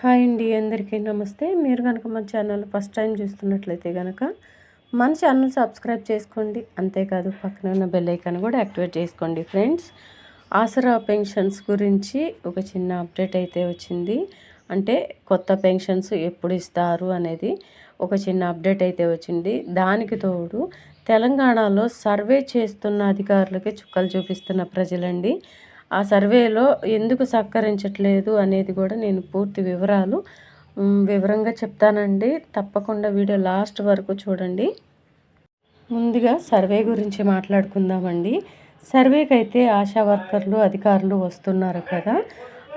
Hi అండి అందరికీ నమస్తే. మీరు కనుక మన ఛానల్ ఫస్ట్ టైం చూస్తున్నట్లయితే కనుక మన ఛానల్ సబ్స్క్రైబ్ చేసుకోండి. అంతేకాదు పక్కన ఉన్న బెల్ ఐకాన్ కూడా యాక్టివేట్ చేసుకోండి ఫ్రెండ్స్. ఆసరా పెన్షన్స్ గురించి ఒక చిన్న అప్డేట్ అయితే వచ్చింది. అంటే కొత్త పెన్షన్స్ ఎప్పుడు ఇస్తారు అనేది ఒక చిన్న అప్డేట్ అయితే వచ్చింది. దానికి తోడు తెలంగాణలో సర్వే చేస్తున్న అధికారులకి చుక్కలు చూపిస్తున్న ప్రజలండి. ఆ సర్వేలో ఎందుకు సహకరించట్లేదు అనేది కూడా నేను పూర్తి వివరాలు వివరంగా చెప్తానండి. తప్పకుండా వీడియో లాస్ట్ వరకు చూడండి. ముందుగా సర్వే గురించి మాట్లాడుకుందామండి. సర్వేకి అయితే ఆశా వర్కర్లు అధికారులు వస్తున్నారు కదా.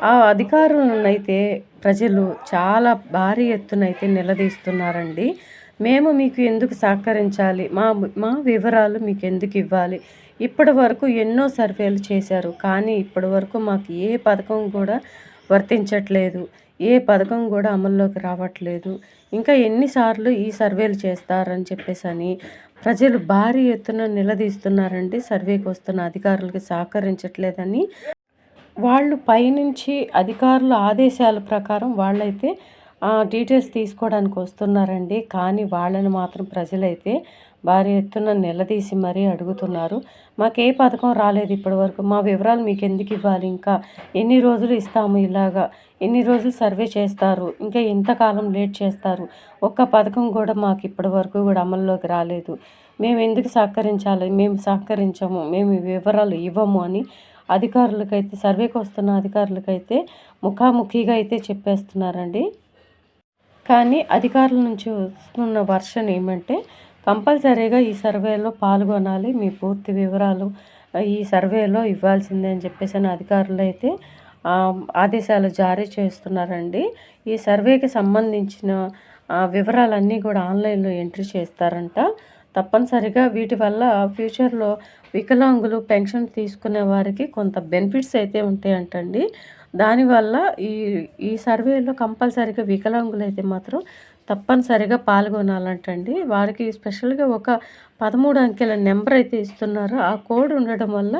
ఆ అధికారులను అయితే ప్రజలు చాలా భారీ ఎత్తున అయితే నిలదీస్తున్నారండి. మేము మీకు ఎందుకు సహకరించాలి? మా మా వివరాలు మీకు ఎందుకు ఇవ్వాలి? ఇప్పటి వరకు ఎన్నో సర్వేలు చేశారు కానీ ఇప్పటి వరకు మాకు ఏ పథకం కూడా వర్తించట్లేదు ఏ పథకం కూడా అమల్లోకి రావట్లేదు. ఇంకా ఎన్నిసార్లు ఈ సర్వేలు చేస్తారని చెప్పేసి అని ప్రజలు భారీ ఎత్తున నిలదీస్తున్నారండి సర్వేకి వస్తున్న అధికారులకి సహకరించట్లేదని. వాళ్ళు పైనుంచి అధికారుల ఆదేశాల ప్రకారం వాళ్ళైతే డీటెయిల్స్ తీసుకోవడానికి వస్తున్నారండి. కానీ వాళ్ళని మాత్రం ప్రజలైతే భారీ ఎత్తున నిలదీసి మరీ అడుగుతున్నారు. మాకు ఏ పథకం రాలేదు ఇప్పటివరకు. మా వివరాలు మీకు ఎందుకు ఇవ్వాలి? ఇంకా ఎన్ని రోజులు ఇస్తాము ఇలాగా? ఎన్ని రోజులు సర్వే చేస్తారు? ఇంకా ఎంతకాలం లేట్ చేస్తారు? ఒక్క పథకం కూడా మాకు ఇప్పటి వరకు కూడా అమల్లోకి రాలేదు. మేము ఎందుకు సహకరించాలి? మేము సహకరించము. మేము వివరాలు ఇవ్వము అని అధికారులకైతే సర్వేకి వస్తున్న అధికారులకైతే ముఖాముఖిగా అయితే చెప్పేస్తున్నారండి. కానీ అధికారుల నుంచి వస్తున్న వర్షన్ ఏమంటే కంపల్సరీగా ఈ సర్వేలో పాల్గొనాలి మీ పూర్తి వివరాలు ఈ సర్వేలో ఇవ్వాల్సిందే అని చెప్పేసి అధికారులు అయితే ఆదేశాలు జారీ చేస్తున్నారండి. ఈ సర్వేకి సంబంధించిన వివరాలన్నీ కూడా ఆన్లైన్లో ఎంట్రీ చేస్తారంట. తప్పనిసరిగా వీటి వల్ల ఫ్యూచర్లో వికలాంగులు పెన్షన్ తీసుకునే వారికి కొంత బెనిఫిట్స్ అయితే ఉంటాయంటండి. దానివల్ల ఈ ఈ సర్వేలో కంపల్సరీగా వికలాంగులు అయితే మాత్రం తప్పనిసరిగా పాల్గొనాలంటండి. వారికి స్పెషల్గా ఒక పదమూడు అంకెల నెంబర్ అయితే ఇస్తున్నారు. ఆ కోడ్ ఉండడం వల్ల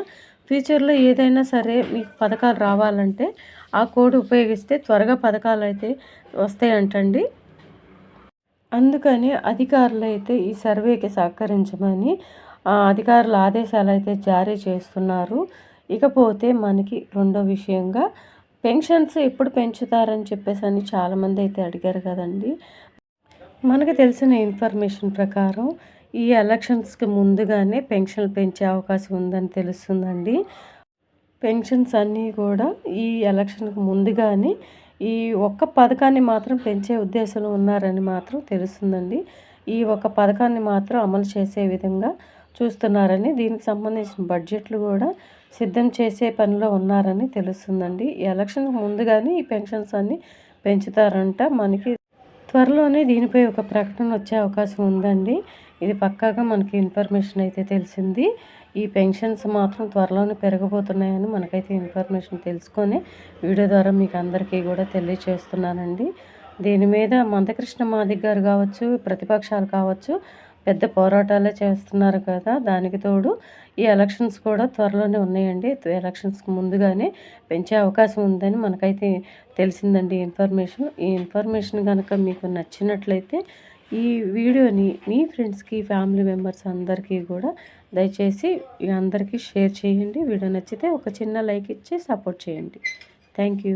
ఫ్యూచర్లో ఏదైనా సరే మీకు పథకాలు రావాలంటే ఆ కోడ్ ఉపయోగిస్తే త్వరగా పథకాలు అయితే వస్తాయంటండి. అందుకని అధికారులు అయితే ఈ సర్వేకి సహకరించమని అధికారుల ఆదేశాలు అయితే జారీ చేస్తున్నారు. ఇకపోతే మనకి రెండో విషయంగా పెన్షన్స్ ఎప్పుడు పెంచుతారని చెప్పేసి అని చాలామంది అయితే అడిగారు కదండి. మనకు తెలిసిన ఇన్ఫర్మేషన్ ప్రకారం ఈ ఎలక్షన్స్కి ముందుగానే పెన్షన్లు పెంచే అవకాశం ఉందని తెలుస్తుందండి. పెన్షన్స్ అన్నీ కూడా ఈ ఎలక్షన్కి ముందుగానే ఈ ఒక్క పథకాన్ని మాత్రం పెంచే ఉద్దేశంలో ఉన్నారని మాత్రం తెలుస్తుందండి. ఈ ఒక్క పథకాన్ని మాత్రం అమలు చేసే విధంగా చూస్తున్నారని దీనికి సంబంధించిన బడ్జెట్లు కూడా సిద్ధం చేసే పనిలో ఉన్నారని తెలుస్తుందండి. ఈ ఎలక్షన్ ముందుగానే ఈ పెన్షన్స్ అన్నీ పెంచుతారంట. మనకి త్వరలోనే దీనిపై ఒక ప్రకటన వచ్చే అవకాశం ఉందండి. ఇది పక్కాగా మనకి ఇన్ఫర్మేషన్ అయితే తెలిసింది. ఈ పెన్షన్స్ మాత్రం త్వరలోనే పెరగబోతున్నాయని మనకైతే ఇన్ఫర్మేషన్ తెలుసుకొని వీడియో ద్వారా మీకు అందరికీ కూడా తెలియచేస్తున్నానండి. దీని మీద మందకృష్ణ మాదిక్ గారు కావచ్చు ప్రతిపక్షాలు కావచ్చు పెద్ద పోరాటాలే చేస్తున్నారు కదా. దానికి తోడు ఈ ఎలక్షన్స్ కూడా త్వరలోనే ఉన్నాయండి. ఎలక్షన్స్కి ముందుగానే పెంచే అవకాశం ఉందని మనకైతే తెలిసిందండి ఇన్ఫర్మేషన్ ఈ ఇన్ఫర్మేషన్ కనుక మీకు నచ్చినట్లయితే ఈ వీడియోని మీ ఫ్రెండ్స్కి ఫ్యామిలీ మెంబర్స్ అందరికీ కూడా దయచేసి అందరికీ షేర్ చేయండి. వీడియో నచ్చితే ఒక చిన్న లైక్ ఇచ్చి సపోర్ట్ చేయండి. Thank you.